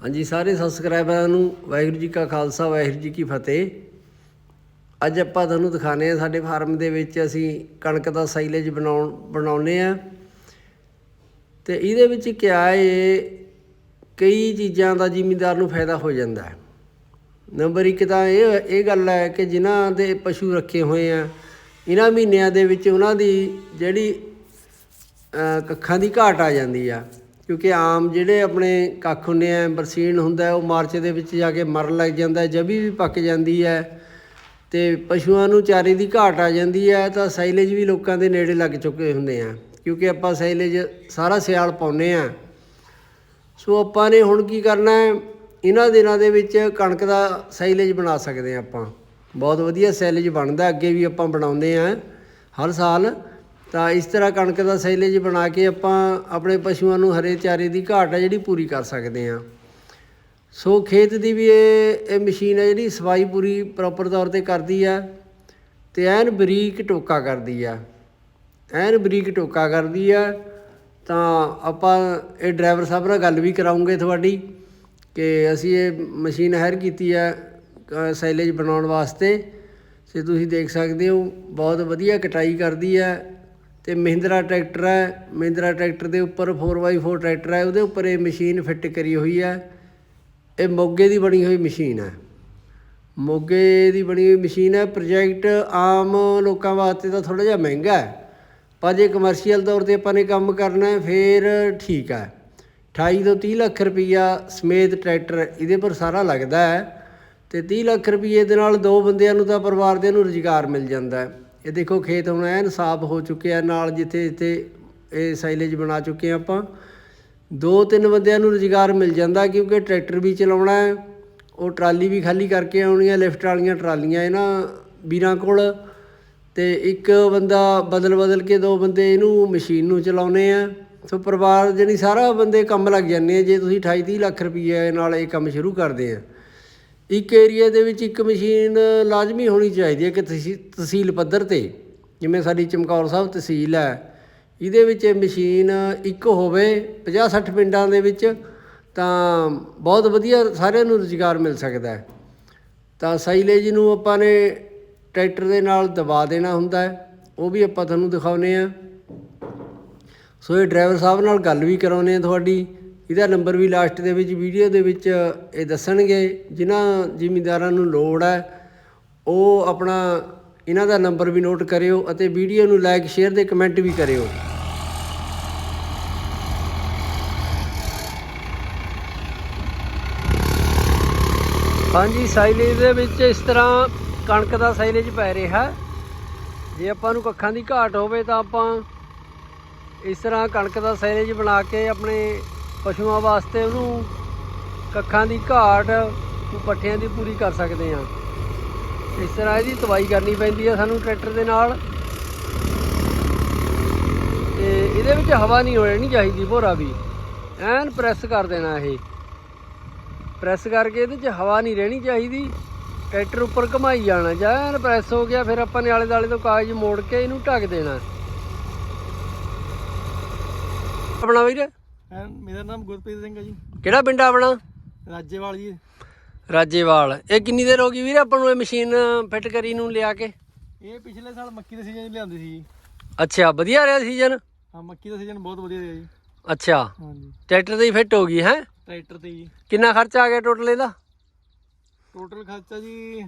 ਹਾਂਜੀ, ਸਾਰੇ ਸਬਸਕ੍ਰਾਈਬਰਾਂ ਨੂੰ ਵਾਹਿਗੁਰੂ ਜੀ ਕਾ ਖਾਲਸਾ, ਵਾਹਿਗੁਰੂ ਜੀ ਕੀ ਫਤਿਹ। ਅੱਜ ਆਪਾਂ ਤੁਹਾਨੂੰ ਦਿਖਾਣੇ ਆ ਸਾਡੇ ਫਾਰਮ ਦੇ ਵਿੱਚ ਅਸੀਂ ਕਣਕ ਦਾ ਸਾਈਲੇਜ ਬਣਾਉਣ ਬਣਾਉਨੇ ਆ ਤੇ ਇਹਦੇ ਵਿੱਚ ਕਿਆ ਏ ਕਈ ਚੀਜ਼ਾਂ ਦਾ ਜ਼ਿਮੀਂਦਾਰ ਨੂੰ ਫਾਇਦਾ ਹੋ ਜਾਂਦਾ ਹੈ। ਨੰਬਰ 1 ਤਾਂ ਇਹ ਇਹ ਗੱਲ ਹੈ ਕਿ ਜਿਨ੍ਹਾਂ ਦੇ ਪਸ਼ੂ ਰੱਖੇ ਹੋਏ ਆ, ਇਹਨਾਂ ਮਹੀਨਿਆਂ ਦੇ ਵਿੱਚ ਉਹਨਾਂ ਦੀ ਜਿਹੜੀ ਕੱਖਾਂ ਦੀ ਘਾਟ ਆ ਜਾਂਦੀ ਆ। ਕਿਉਂਕਿ ਆਮ ਜਿਹੜੇ ਆਪਣੇ ਕੱਖ ਹੁੰਦੇ ਆ, ਬਰਸੀਨ ਹੁੰਦਾ ਉਹ ਮਾਰਚ ਦੇ ਵਿੱਚ ਜਾ ਕੇ ਮਰਨ ਲੱਗ ਜਾਂਦਾ ਜਬੀ ਵੀ ਪੱਕ ਜਾਂਦੀ ਹੈ ਤੇ ਪਸ਼ੂਆਂ ਨੂੰ ਚਾਰੇ ਦੀ ਘਾਟ ਆ ਜਾਂਦੀ ਹੈ ਤਾਂ ਸਾਈਲੇਜ ਵੀ ਲੋਕਾਂ ਦੇ ਨੇੜੇ ਲੱਗ ਚੁੱਕੇ ਹੁੰਦੇ ਆ, ਕਿਉਂਕਿ ਆਪਾਂ ਸਾਈਲੇਜ ਸਾਰਾ ਸਿਆਲ ਪਾਉਨੇ ਆ। ਸੋ ਆਪਾਂ ਨੇ ਹੁਣ ਕੀ ਕਰਨਾ ਹੈ, ਇਹਨਾਂ ਦਿਨਾਂ ਦੇ ਵਿੱਚ ਕਣਕ ਦਾ ਸਾਈਲੇਜ ਬਣਾ ਸਕਦੇ ਆ ਆਪਾਂ। ਬਹੁਤ ਵਧੀਆ ਸਾਈਲੇਜ ਬਣਦਾ, ਅੱਗੇ ਵੀ ਆਪਾਂ ਬਣਾਉਂਦੇ ਆ, ਹਰ ਸਾਲ ਤਾਂ ਇਸ ਤਰ੍ਹਾਂ ਕਣਕ ਦਾ ਸੈਲੇਜ ਬਣਾ ਕੇ ਆਪਾਂ ਆਪਣੇ ਪਸ਼ੂਆਂ ਨੂੰ ਹਰੇ ਚਾਰੇ ਦੀ ਘਾਟ ਹੈ ਜਿਹੜੀ ਪੂਰੀ ਕਰ ਸਕਦੇ ਆ ਸੋ ਖੇਤ ਦੀ ਵੀ ਇਹ ਇਹ ਮਸ਼ੀਨ ਹੈ ਜਿਹੜੀ ਸਫ਼ਾਈ ਪੂਰੀ ਪ੍ਰੋਪਰ ਤੌਰ ਤੇ ਕਰਦੀ ਆ ਤੇ ਐਨ ਬਰੀਕ ਟੋਕਾ ਕਰਦੀ ਆ। ਐਨ ਬਰੀਕ ਟੋਕਾ ਕਰਦੀ ਆ ਤਾਂ ਆਪਾਂ ਇਹ ਡਰਾਈਵਰ ਸਾਹਿਬ ਨਾਲ ਗੱਲ ਵੀ ਕਰਾਉਂਗੇ ਤੁਹਾਡੀ ਕਿ ਅਸੀਂ ਇਹ ਮਸ਼ੀਨ ਹਾਇਰ ਕੀਤੀ ਆ ਸੈਲੇਜ ਬਣਾਉਣ ਵਾਸਤੇ। ਤੇ ਤੁਸੀਂ ਦੇਖ ਸਕਦੇ ਹੋ, ਬਹੁਤ ਵਧੀਆ ਕਟਾਈ ਕਰਦੀ ਹੈ ਤੇ ਮਹਿੰਦਰਾ ਟਰੈਕਟਰ ਹੈ, ਮਹਿੰਦਰਾ ਟਰੈਕਟਰ ਦੇ ਉੱਪਰ 4x4 ਟਰੈਕਟਰ ਹੈ, ਉਹਦੇ ਉੱਪਰ ਇਹ ਮਸ਼ੀਨ ਫਿੱਟ ਕਰੀ ਹੋਈ ਹੈ। ਇਹ ਮੋਗੇ ਦੀ ਬਣੀ ਹੋਈ ਮਸ਼ੀਨ ਹੈ। ਮੋਗੇ ਦੀ ਬਣੀ ਹੋਈ ਮਸ਼ੀਨ ਹੈ ਪ੍ਰੋਜੈਕਟ ਆਮ ਲੋਕਾਂ ਵਾਸਤੇ ਤਾਂ ਥੋੜਾ ਜਿਹਾ ਮਹਿੰਗਾ ਹੈ, ਪਰ ਜੇ ਕਮਰਸ਼ੀਅਲ ਤੌਰ ਤੇ ਆਪਾਂ ਨੇ ਕੰਮ ਕਰਨਾ ਹੈ, ਫੇਰ ਠੀਕ ਹੈ। 28 ਤੋਂ 30 ਲੱਖ ਰੁਪਈਆ ਸਮੇਤ ਟਰੈਕਟਰ ਇਹਦੇ ਪਰ ਸਾਰਾ ਲੱਗਦਾ ਹੈ ਤੇ 30 ਲੱਖ ਰੁਪਈਏ ਦੇ ਨਾਲ ਦੋ ਬੰਦਿਆਂ ਨੂੰ ਤਾਂ ਪਰਿਵਾਰ ਦੇ ਨੂੰ ਰੁਜ਼ਗਾਰ ਮਿਲ ਜਾਂਦਾ ਹੈ। ਇਹ ਦੇਖੋ ਖੇਤ ਹੁਣ ਐਨ ਸਾਫ਼ ਹੋ ਚੁੱਕਿਆ, ਨਾਲ ਜਿੱਥੇ ਜਿੱਥੇ ਇਹ ਸਾਈਲੇਜ ਬਣਾ ਚੁੱਕੇ ਹਾਂ ਆਪਾਂ, ਦੋ ਤਿੰਨ ਬੰਦਿਆਂ ਨੂੰ ਰੁਜ਼ਗਾਰ ਮਿਲ ਜਾਂਦਾ ਕਿਉਂਕਿ ਟਰੈਕਟਰ ਵੀ ਚਲਾਉਣਾ ਹੈ, ਉਹ ਟਰਾਲੀ ਵੀ ਖਾਲੀ ਕਰਕੇ ਆਉਣੀ ਹੈ ਲਿਫਟ ਵਾਲੀਆਂ ਟਰਾਲੀਆਂ ਇਹਨਾਂ ਵੀਰਾਂ ਕੋਲ, ਤੇ ਇੱਕ ਬੰਦਾ ਬਦਲ ਬਦਲ ਕੇ ਦੋ ਬੰਦੇ ਇਹਨੂੰ ਮਸ਼ੀਨ ਨੂੰ ਚਲਾਉਨੇ ਆ, ਸੋ ਪਰਿਵਾਰ ਜਿਹੜੀ ਸਾਰਾ ਬੰਦੇ ਕੰਮ ਲੱਗ ਜਾਂਦੇ ਆ, ਜੇ ਤੁਸੀਂ 28 30 ਲੱਖ ਰੁਪਏ ਨਾਲ ਇਹ ਕੰਮ ਸ਼ੁਰੂ ਕਰਦੇ ਆ। ਇੱਕ ਏਰੀਆ ਦੇ ਵਿੱਚ ਇੱਕ ਮਸ਼ੀਨ ਲਾਜ਼ਮੀ ਹੋਣੀ ਚਾਹੀਦੀ ਹੈ ਕਿ ਤਹਿਸੀ- ਤਹਿਸੀਲ ਪੱਧਰ ਤੇ, ਜਿਵੇਂ ਸਾਡੀ ਚਮਕੌਰ ਸਾਹਿਬ ਤਹਿਸੀਲ ਹੈ, ਇਹਦੇ ਵਿੱਚ ਇਹ ਮਸ਼ੀਨ ਇੱਕ ਹੋਵੇ 50 60 ਪਿੰਡਾਂ ਦੇ ਵਿੱਚ ਤਾਂ ਬਹੁਤ ਵਧੀਆ ਸਾਰਿਆਂ ਨੂੰ ਰੁਜ਼ਗਾਰ ਮਿਲ ਸਕਦਾ ਹੈ। ਤਾਂ ਸਾਈਲੇਜ ਨੂੰ ਆਪਾਂ ਨੇ ਟਰੈਕਟਰ ਦੇ ਨਾਲ ਦਬਾ ਦੇਣਾ ਹੁੰਦਾ ਹੈ, ਉਹ ਵੀ ਆਪਾਂ ਤੁਹਾਨੂੰ ਦਿਖਾਉਨੇ ਆ ਸੋ ਇਹ ਡਰਾਈਵਰ ਸਾਹਿਬ ਨਾਲ ਗੱਲ ਵੀ ਕਰਾਉਨੇ ਆ ਤੁਹਾਡੀ। ਇਹਦਾ ਨੰਬਰ ਵੀ ਲਾਸਟ ਦੇ ਵਿੱਚ, ਵੀਡੀਓ ਦੇ ਵਿੱਚ ਇਹ ਦੱਸਣਗੇ, ਜਿਨ੍ਹਾਂ ਜ਼ਿਮੀਂਦਾਰਾਂ ਨੂੰ ਲੋੜ ਹੈ, ਉਹ ਆਪਣਾ ਇਹਨਾਂ ਦਾ ਨੰਬਰ ਵੀ ਨੋਟ ਕਰਿਓ ਅਤੇ ਵੀਡੀਓ ਨੂੰ ਲਾਈਕ, ਸ਼ੇਅਰ ਤੇ ਕਮੈਂਟ ਵੀ ਕਰਿਓ। ਹਾਂਜੀ, ਸਾਈਲੇਜ ਦੇ ਵਿੱਚ ਇਸ ਤਰ੍ਹਾਂ ਕਣਕ ਦਾ ਸਾਈਲੇਜ ਪੈ ਰਿਹਾ। ਜੇ ਆਪਾਂ ਨੂੰ ਕੱਖਾਂ ਦੀ ਘਾਟ ਹੋਵੇ ਤਾਂ ਆਪਾਂ ਇਸ ਤਰ੍ਹਾਂ ਕਣਕ ਦਾ ਸਾਈਲੇਜ ਬਣਾ ਕੇ ਆਪਣੇ ਪਸ਼ੂਆਂ ਵਾਸਤੇ ਉਹਨੂੰ ਕੱਖਾਂ ਦੀ ਘਾਟ ਪੱਠਿਆਂ ਦੀ ਪੂਰੀ ਕਰ ਸਕਦੇ ਹਾਂ। ਇਸ ਤਰ੍ਹਾਂ ਇਹਦੀ ਤਵਾਈ ਕਰਨੀ ਪੈਂਦੀ ਹੈ ਸਾਨੂੰ ਟਰੈਕਟਰ ਦੇ ਨਾਲ। ਤੇ ਇਹਦੇ ਵਿੱਚ ਹਵਾ ਨਹੀਂ ਹੋਣੀ ਚਾਹੀਦੀ ਭੋਰਾ ਵੀ। ਐਨ ਪ੍ਰੈਸ ਕਰ ਦੇਣਾ ਇਹ। ਪ੍ਰੈਸ ਕਰਕੇ ਇਹਦੇ 'ਚ ਹਵਾ ਨਹੀਂ ਰਹਿਣੀ ਚਾਹੀਦੀ। ਟਰੈਕਟਰ ਉੱਪਰ ਘਮਾਈ ਜਾਣਾ। ਜਾਂ ਐਨ ਪ੍ਰੈਸ ਹੋ ਗਿਆ, ਫਿਰ ਆਪਾਂ ਨੇ ਆਲੇ ਦਾਲੇ ਤੋਂ ਕਾਗਜ਼ ਮੋੜ ਕੇ ਇਹਨੂੰ ਢੱਕ ਦੇਣਾ। ਆਪਣਾ ਵੀਰ। ਐਂ ਮੇਰਾ ਨਾਮ ਗੁਰਪ੍ਰੀਤ ਸਿੰਘ ਹੈ ਜੀ। ਕਿਹੜਾ ਪਿੰਡ ਆ ਆਪਣਾ? ਰਾਜੇਵਾਲ ਜੀ। ਰਾਜੇਵਾਲ। ਇਹ ਕਿੰਨੀ ਦੇਰ ਹੋ ਗਈ ਵੀਰ ਆਪਾਂ ਨੂੰ ਇਹ ਮਸ਼ੀਨ ਫਿੱਟ ਕਰੀ ਨੂੰ ਲਿਆ ਕੇ? ਇਹ ਪਿਛਲੇ ਸਾਲ ਮੱਕੀ ਦੇ ਸੀਜ਼ਨ 'ਚ ਲਿਆਂਦੀ ਸੀ ਜੀ। ਅੱਛਾ ਵਧੀਆ ਰਿਹਾ ਸੀਜ਼ਨ? ਹਾਂ ਮੱਕੀ ਦਾ ਸੀਜ਼ਨ ਬਹੁਤ ਵਧੀਆ ਰਿਹਾ ਜੀ। ਅੱਛਾ। ਹਾਂਜੀ। ਟਰੈਕਟਰ ਤੇ ਹੀ ਫਿੱਟ ਹੋ ਗਈ ਹੈ? ਟਰੈਕਟਰ ਤੇ ਜੀ ਕਿੰਨਾ ਖਰਚਾ ਆ ਗਿਆ ਟੋਟਲ ਇਹਦਾ? ਟੋਟਲ ਖਰਚਾ ਜੀ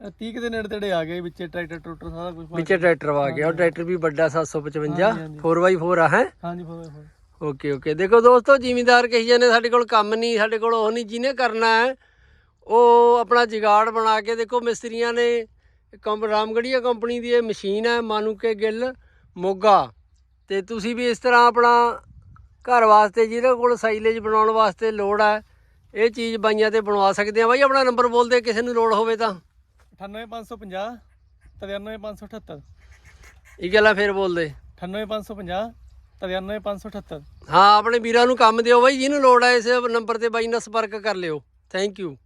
30 ਕੁ ਦੇ ਨੇੜੇ ਤੇੜੇ ਆ ਗਏ ਵਿੱਚ ਟਰੈਕਟਰ ਟਰੂਟਰ ਸਾਰਾ ਕੁਝ ਵਿੱਚ ਟਰੈਕਟਰ ਆ ਗਿਆ। ਉਹ ਟਰੈਕਟਰ ਵੀ ਵੱਡਾ 755 ਹਾਂਜੀ, ਹਾਂਜੀ। 4x4 ਆ ਹੈ? ਹਾਂਜੀ ਫੋਰ ਫੋਰ। Okay okay. ਦੇਖੋ ਦੋਸਤੋ ਜ਼ਿਮੀਂਦਾਰ ਕਹੀ ਜਾਂਦੇ ਸਾਡੇ ਕੋਲ ਕੰਮ ਨਹੀਂ ਸਾਡੇ ਕੋਲ ਉਹ ਨਹੀਂ ਜਿਹਨੇ ਕਰਨਾ ਹੈ ਉਹ ਆਪਣਾ ਜਿਗਾੜ ਬਣਾ ਕੇ ਦੇਖੋ ਮਿਸਤਰੀਆਂ ਨੇ ਕੰਪ ਰਾਮਗੜੀਆ ਕੰਪਨੀ ਦੀ ਇਹ ਮਸ਼ੀਨ ਹੈ ਮਾਨੂਕੇ ਗਿੱਲ ਮੋਗਾ। ਤੇ ਤੁਸੀਂ ਵੀ ਇਸ ਤਰ੍ਹਾਂ ਆਪਣਾ ਘਰ ਵਾਸਤੇ ਜਿਹਦੇ ਕੋਲ ਸਾਈਲੇਜ ਬਣਾਉਣ ਵਾਸਤੇ ਲੋੜ ਹੈ ਇਹ ਚੀਜ਼ ਬਾਈਆਂ ਤੇ ਬਣਵਾ ਸਕਦੇ ਆ। ਬਾਈ ਆਪਣਾ ਨੰਬਰ ਬੋਲਦੇ ਕਿਸੇ ਨੂੰ ਲੋੜ ਹੋਵੇ ਤਾਂ। 98550 93578 ਇਹ ਗੱਲਾਂ ਫੇਰ ਬੋਲਦੇ? 98550 93578 ਹਾਂ ਆਪਣੇ ਵੀਰਾਂ ਨੂੰ ਕੰਮ ਦਿਓ ਬਾਈ ਜਿਹਨੂੰ ਲੋੜ ਹੈ ਇਸ ਨੰਬਰ ਤੇ ਬਾਈ ਨਾਲ ਸੰਪਰਕ ਕਰ ਲਿਓ। Thank you